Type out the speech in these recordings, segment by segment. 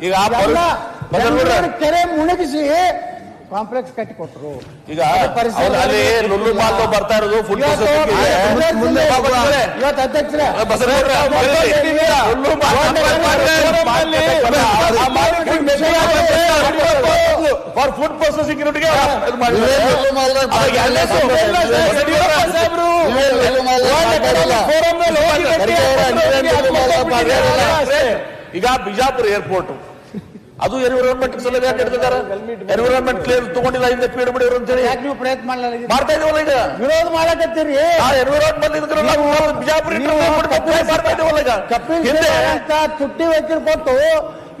ಈಗ ಆ ಎಲ್ಲ ಕೆರೆ ಮುಳುಗಿಸಿ ಕಾಂಪ್ಲೆಕ್ಸ್ ಕಟ್ಟಿ ಕೊಟ್ಟರು ಈಗ ಅದು ಲುಲ್ಲು ಮಾಲ್ ಬರ್ತಾ ಇರೋದು ಫುಡ್. ಮುಂದೆ. ಇವತ್ತು ಅಧ್ಯಕ್ಷರೇ. Lulu mall for food processing ಯೂನಿಟ್ಗೆ ಇದು ಈಗ ಬಿಜಾಪುರ ಏರ್ಪೋರ್ಟ್ ಅದು ಎನ್ವಿರಾನ್ಮೆಂಟ್ ಸಲಹೆ ಹಿಡಿದಿದ್ದಾರೆ? ಎನ್ವಿರಾನ್ಮೆಂಟ್ ಕ್ಲಿಯರ್ ತಗೊಂಡಿಲ್ಲ ಹಿಂದೆ ಪೀಡ್ ಅಂತ ಹೇಳಿ ಯಾಕೆ ನೀವು ಪ್ರಯತ್ನ ಮಾಡಲ್ಲ ಮಾಡ್ತಾ ಇದೀವಲ್ಲ ಈಗ? ವಿರೋಧ ಮಾಡಕತ್ತೀರಿ. ಆ ಎನ್ವಿರಾನ್ಮೆಂಟ್ ಇದ್ರಲ್ಲ ಬಿಜಾಪುರ ಇಟ್ಟು ಮಾಡ್ತಾ ಇದೀವಲ್ಲ ಈಗ? ಹಿಂದೆ ತುಟ್ಟಿ ವೈದ್ಯರು ಕೊಟ್ಟು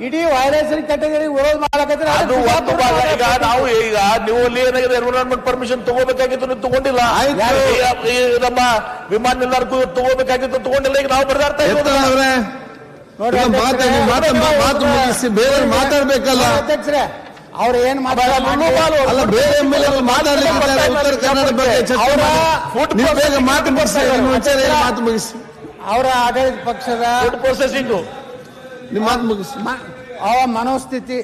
ಇಡೀ ವೈರಸ್ ಕ್ಯಾಟಗರಿ ವಿರೋಧ ಮಾಡಕತ್ತೀರಿ. ಅದು ಒಂದು ಭಾಗ. ಈಗ ನಾವು ಈಗ ನೀವು ಅಲ್ಲಿ ಏನಾಗಿದೆ? ಎನ್ವಿರಾನ್ಮೆಂಟ್ ಪರ್ಮಿಷನ್ ತಗೋಬೇಕಾಗಿತ್ತು ನೀವು ತಗೊಂಡಿಲ್ಲ. ನಮ್ಮ ವಿಮಾನ ನಿಲ್ದಾಣಕ್ಕೂ ತಗೋಬೇಕಾಗಿತ್ತು ತಗೊಂಡಿಲ್ಲ? ಈಗ ನಾವು ಬರೆದಾಡ್ತಾ ಇದ್ದೀವಿ ಬೇರೆ ಮಾತಾಡ್ಬೇಕಲ್ಲ. ಅಧ್ಯಕ್ಷರೇ ಅವ್ರು ಏನ್ ಅಲ್ಲ ಬೇರೆ ಎಂ ಎಲ್ ಮಾತಾಡ್ಲಿಕ್ಕೆ ಉತ್ತರ ಕನ್ನಡ ಬಗ್ಗೆ ಬೇಗ ಮಾತು ಮುಗಿಸಿ ವಿಚಾರ ಏನು ಮಾತು ಮುಗಿಸಿ. ಅವರ ಆಡಳಿತ ಪಕ್ಷದ ಪ್ರೊಸೆಸಿಂಗ್ ನಿಮ್ಮ ಮಾತು ಮುಗಿಸಿ. ಮ- ಅವ ಮನೋಸ್ಥಿತಿ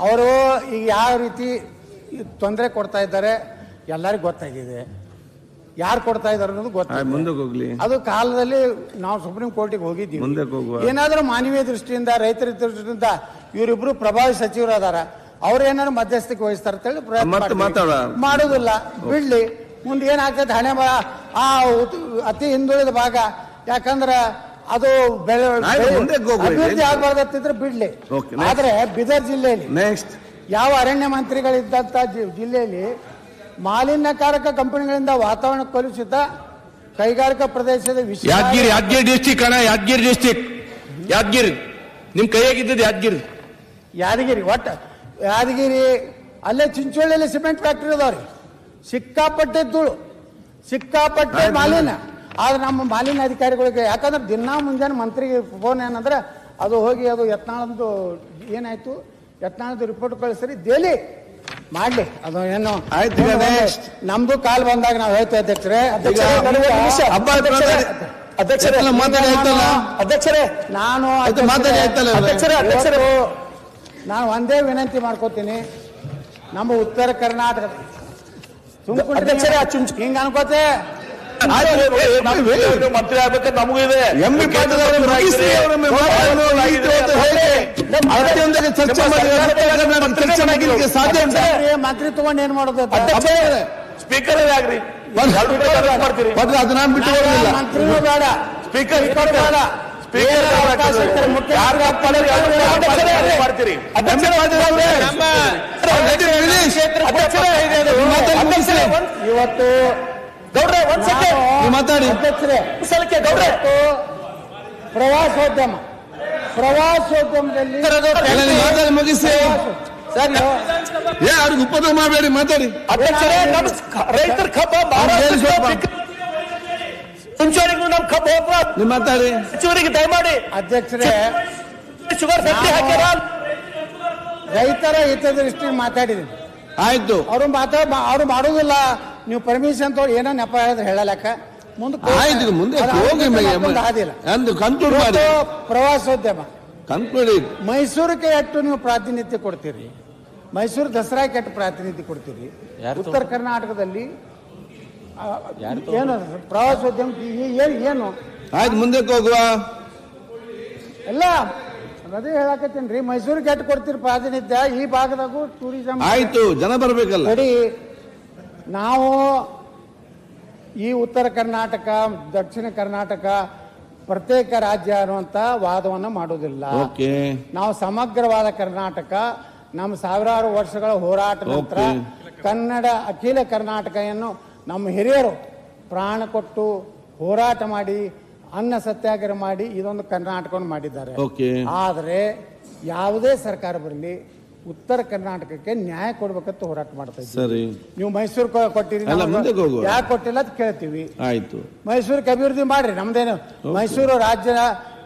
ಅವರು ಈಗ ಯಾವ ರೀತಿ ತೊಂದರೆ ಕೊಡ್ತಾ ಇದ್ದಾರೆ ಎಲ್ಲರಿಗೂ ಗೊತ್ತಾಗಿದೆ. ಯಾರು ಕೊಡ್ತಾ ಇದಾರೆ ಅನ್ನೋದು ಗೊತ್ತಿಲ್ಲ. ಮುಂದಕ್ಕೆ ಹೋಗ್ಲಿ. ಅದು ಕಾಲದಲ್ಲಿ ನಾವು ಸುಪ್ರೀಂ ಕೋರ್ಟಿಗೆ ಹೋಗಿದ್ದೀವಿ. ಮುಂದಕ್ಕೆ ಹೋಗುವ. ಏನಾದ್ರೂ ಮಾನವೀಯ ದೃಷ್ಟಿಯಿಂದ ರೈತರ ದೃಷ್ಟಿಯಿಂದ ಇವರಿಬ್ರು ಪ್ರಭಾವಿ ಸಚಿವರು ಅದಾರ ಅವ್ರು ಏನಾದ್ರು ಮಧ್ಯಸ್ಥಿಕೆ ವಹಿಸ್ತಾರೆ ಅಂತೇಳಿ ಪ್ರಯತ್ನ. ಮಾಡೋದಿಲ್ಲ. ಬಿಡ್ಲಿ. ಮುಂದೆ ಏನಾಗ್ತದೆ ಹಣೆ ಆ ಅತಿ ಹಿಂದುಳಿದ ಭಾಗ ಯಾಕಂದ್ರ ಅದು ಬೆಳೆ. ಅಭಿವೃದ್ಧಿ ಆಗ್ಬಾರ್ದಂತಿದ್ರೆ ಬಿಡ್ಲಿ. ಆದ್ರೆ ಬಿದರ್ ಜಿಲ್ಲೆಯಲ್ಲಿ ನೆಕ್ಸ್ಟ್ ಯಾವ ಅರಣ್ಯ ಮಂತ್ರಿಗಳಿದ್ದಂತ ಜಿಲ್ಲೆಯಲ್ಲಿ ಮಾಲಿನ್ಯಕಾರಕ ಕಂಪನಿಗಳಿಂದ ವಾತಾವರಣ ಕಲುಷಿತ ಕೈಗಾರಿಕಾ ಪ್ರದೇಶದ ವಿಷಯ ಯಾದಗಿರಿ ಯಾದಗಿರಿ ಡಿಸ್ಟಿಕ್ ಅಣ್ಣ ಯಾದಗಿರಿ ಡಿಸ್ಟಿಕ್ ಯಾದಗಿರಿ ನಿಮ್ ಕೈಯಾಗಿದ್ದದ್ದು ಯಾದಗಿರಿ? ಯಾದಗಿರಿ ಒಟ್ಟ. ಯಾದಗಿರಿ ಅಲ್ಲೇ ಚಿಂಚೋಳಿಯಲ್ಲಿ ಸಿಮೆಂಟ್ ಫ್ಯಾಕ್ಟ್ರಿ ಅದಾವ್ರಿ. ಸಿಕ್ಕಾಪಟ್ಟೆ ಧೂಳು ಸಿಕ್ಕಾಪಟ್ಟೆ ಮಾಲಿನ್ಯ. ಆದ್ರೆ ನಮ್ಮ ಮಾಲಿನ್ಯ ಅಧಿಕಾರಿಗಳಿಗೆ ಯಾಕಂದ್ರೆ ದಿನಾ ಮುಂಜಾನೆ ಮಂತ್ರಿಗೆ ಫೋನ್ ಏನಂದ್ರೆ ಅದು ಹೋಗಿ ಅದು ಯತ್ನಾಳದ್ದು ಏನಾಯ್ತು ಯತ್ನಾಳದ್ದು ರಿಪೋರ್ಟ್ ಕಳಿಸ್ರಿ. ಡೈಲಿ ಮಾಡ್ಲಿ. ಅದು ಏನು? ಆಯ್ತು, ಈಗ next. ನಮ್ದು ಕಾಲ್ ಬಂದಾಗ ನಾವು ಹೇಳ್ತೇವೆ ಅಧ್ಯಕ್ಷರೇ ಅಧ್ಯಕ್ಷರೇ ಎಲ್ಲ ಮಾತಾಡಿ ಆಯ್ತಲ್ಲ? ಅಧ್ಯಕ್ಷರೇ ನಾನು ಆಯ್ತು, ಮಾತಾಡಿ ಆಯ್ತಲ್ಲ ಇವ್ರೆ? ಅಧ್ಯಕ್ಷರೇ ಅಧ್ಯಕ್ಷರೇ. ನಾನು ಒಂದೇ ವಿನಂತಿ ಮಾಡ್ಕೋತೀನಿ. ನಮ್ಮ ಉತ್ತರ ಕರ್ನಾಟಕ ಸುಮ್ಕೊಂಡು ಹಿಂಗ ಅನ್ಕೋತೆ. ಮಂತ್ರಿ ಆಗ್ಬೇಕಾದ್ರೆ ನಮಗೂ ಇದೆ. ಎಂ ಬಿ ಪಾಟೀಲ್ ಮುಗಿಸಿ. ಅತ್ಯಂತ ಚರ್ಚೆ ಮಾಡಿ ಸಾಧ್ಯ ಉಂಟಾ. ಮಂತ್ರಿ ತಗೊಂಡು ಏನ್ ಮಾಡೋದು ಸ್ಪೀಕರ್ ಆಗ್ರಿ. ಮಾಡ್ತೀರಿ. ಪಾಟೀಲ್ ಅದನ್ನ ಬಿಟ್ಟು ಮಂತ್ರಿನೂ ಬೇಡ. ಸ್ಪೀಕರ್ ಬೇಡ. ಸ್ಪೀಕರ್ ಮಾಡ್ತೀರಿ. ಇವತ್ತು ಗೌಡ್ರೆ ಒಂದ್ ಸೆಕೆಂಡ್. ನೀವು ಮಾತಾಡಿ. ಅಧ್ಯಕ್ಷರೇ ಸಲಕ್ಕೆ ಗೌಡ್ರೆ. ಪ್ರವಾಸೋದ್ಯಮ. ಪ್ರವಾಸೋದ್ಯಮದಲ್ಲಿ ಮುಗಿಸಿ. ಏ ಅವ್ರಿಗೆ ಉಪದ್ರ ಮಾಡಬೇಡಿ ಮಾತಾಡಿ. ಅಧ್ಯಕ್ಷರೇ ನಮ್ಮ ರೈತರ ಕಬ್ಬ. ಮುಂಚೂರಿಗೂ ನಮ್ ಕಬ್ಬ ಹೋಗ್ಬ ನೀವು ಮಾತಾಡಿ. ಮುಂಚೂರಿಗೆ ದಯಮಾಡಿ. ಅಧ್ಯಕ್ಷರೇ ಶುಗರ್ ಫ್ಯಾಕ್ಟ್ರಿ ಹಾಕ್ಯಾರ ರೈತರ ಹಿತದೃಷ್ಟಿ ಮಾತಾಡಿದ್ದೀನಿ ಆಯ್ತು. ಅವ್ರು ಮಾತಾಡ ಅವ್ರು ಮಾಡೋದಿಲ್ಲ. ನೀವು ಪರ್ಮಿಷನ್ ತಗೊಂಡು ಏನೋ ನೆಪ ಹೇಳಿದ್ರೆ ಹೇಳಲಕ್ಕ. ಆಯ್ತು ಮುಂದೆ ಅಂದು ಕನ್ಕ್ಲೂಡ್ ಮಾಡಿ. ಪ್ರವಾಸೋದ್ಯಮ. ಕನ್ಕ್ಲೂಡ್ ಮೈಸೂರಿಗೆ ಎಷ್ಟು ನೀವು ಪ್ರಾತಿನಿಧ್ಯ ಕೊಡ್ತೀರಿ? ಮೈಸೂರು ದಸರಾಕ್ಕೆ ಎಷ್ಟು ಪ್ರಾತಿನಿಧ್ಯ ಕೊಡ್ತೀರಿ? ಉತ್ತರ ಕರ್ನಾಟಕದಲ್ಲಿ ಏನು ಪ್ರವಾಸೋದ್ಯಮ ಈ- ಏನು ಏನು? ಆಯ್ತು ಮುಂದಕ್ಕೆ ಹೋಗುವ. ಎಲ್ಲ ಅದೇ ಹೇಳಕತ್ತೀನಿ ರೀ. ಮೈಸೂರಿಗೆ ಎಷ್ಟು ಕೊಡ್ತೀರಿ ಪ್ರಾತಿನಿಧ್ಯ? ಈ ಭಾಗದಾಗೂ ಟೂರಿಸಂ ಆಯ್ತು ಜನ ಬರ್ಬೇಕಲ್ಲ. ನೋಡಿ. ನಾವು ಈ ಉತ್ತರ ಕರ್ನಾಟಕ ದಕ್ಷಿಣ ಕರ್ನಾಟಕ ಪ್ರತ್ಯೇಕ ರಾಜ್ಯ ಅನ್ನುವಂತ ವಾದವನ್ನು ಮಾಡೋದಿಲ್ಲ ನಾವು ಸಮಗ್ರವಾದ ಕರ್ನಾಟಕ ನಮ್ಮ ಸಾವಿರಾರು ವರ್ಷಗಳ ಹೋರಾಟ ನಂತರ ಕನ್ನಡ ಅಖಿಲ ಕರ್ನಾಟಕವನ್ನು ನಮ್ಮ ಹಿರಿಯರು ಪ್ರಾಣ ಕೊಟ್ಟು ಹೋರಾಟ ಮಾಡಿ ಅನ್ನ ಸತ್ಯಾಗ್ರಹ ಮಾಡಿ ಇದೊಂದು ಕರ್ನಾಟಕವನ್ನು ಮಾಡಿದ್ದಾರೆ. ಆದರೆ ಯಾವುದೇ ಸರ್ಕಾರ ಬರಲಿ ಉತ್ತರ ಕರ್ನಾಟಕಕ್ಕೆ ನ್ಯಾಯ ಕೊಡ್ಬೇಕಂತ ಹೋರಾಟ ಮಾಡ್ತಾ ಇದ್ದೀವಿ. ಸರಿ. ನೀವು ಮೈಸೂರು ಕೊಟ್ಟಿರಿ ಅಲ್ಲ, ಮುಂದಕ್ಕೆ ಹೋಗುವ. ಯಾಕೆ ಕೊಟ್ಟಿಲ್ಲ ಅಂತ ಕೇಳ್ತೀವಿ. ಆಯ್ತು. ಮೈಸೂರಿಗೆ ಅಭಿವೃದ್ಧಿ ಮಾಡ್ರಿ ನಮ್ದೇನು ಮೈಸೂರು ರಾಜ್ಯ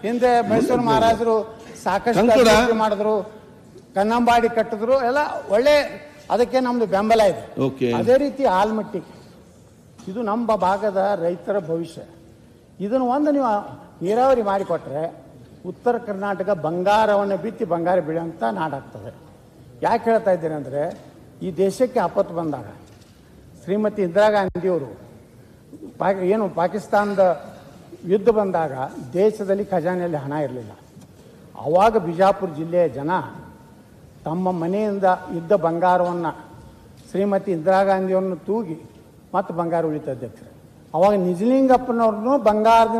ಹಿಂದೆ ಮೈಸೂರು ಮಹಾರಾಜರು ಸಾಕಷ್ಟು ಕಂಕುಡ. ಅಭಿವೃದ್ಧಿ ಮಾಡಿದ್ರು ಕನ್ನಂಬಾಡಿ ಕಟ್ಟಿದ್ರು ಎಲ್ಲ ಒಳ್ಳೆ ಅದಕ್ಕೆ ನಮ್ದು ಬೆಂಬಲ ಇದೆ. ಅದೇ ರೀತಿ ಆಲ್ಮಟ್ಟಿ. ಇದು ನಮ್ಮ ಭಾಗದ ರೈತರ ಭವಿಷ್ಯ. ಇದನ್ನು ಒಂದು ನೀವು ನೀರಾವರಿ ಮಾಡಿಕೊಟ್ರೆ ಉತ್ತರ ಕರ್ನಾಟಕ ಬಂಗಾರವನ್ನು ಬಿತ್ತಿ ಬಂಗಾರ ಬೆಳೆಯುವಂಥ ನಾಡಾಗ್ತದೆ. ಯಾಕೆ ಹೇಳ್ತಾ ಇದ್ದೇನೆ ಅಂದರೆ, ಈ ದೇಶಕ್ಕೆ ಆಪತ್ತು ಬಂದಾಗ, ಶ್ರೀಮತಿ ಇಂದಿರಾ ಗಾಂಧಿಯವರು ಪಾ ಏನು ಪಾಕಿಸ್ತಾನದ ಯುದ್ಧ ಬಂದಾಗ ದೇಶದಲ್ಲಿ ಖಜಾನೆಯಲ್ಲಿ ಹಣ ಇರಲಿಲ್ಲ. ಆವಾಗ ಬಿಜಾಪುರ ಜಿಲ್ಲೆಯ ಜನ ತಮ್ಮ ಮನೆಯಿಂದ ಇದ್ದ ಬಂಗಾರವನ್ನು ಶ್ರೀಮತಿ ಇಂದಿರಾ ಗಾಂಧಿಯವ್ರನ್ನ ತೂಗಿ ಮತ್ತು ಬಂಗಾರ ಉಳಿತ ಅಧ್ಯಕ್ಷರು. ಅವಾಗ ನಿಜಲಿಂಗಪ್ಪನವ್ರನ್ನೂ ಬಂಗಾರದಿಂದ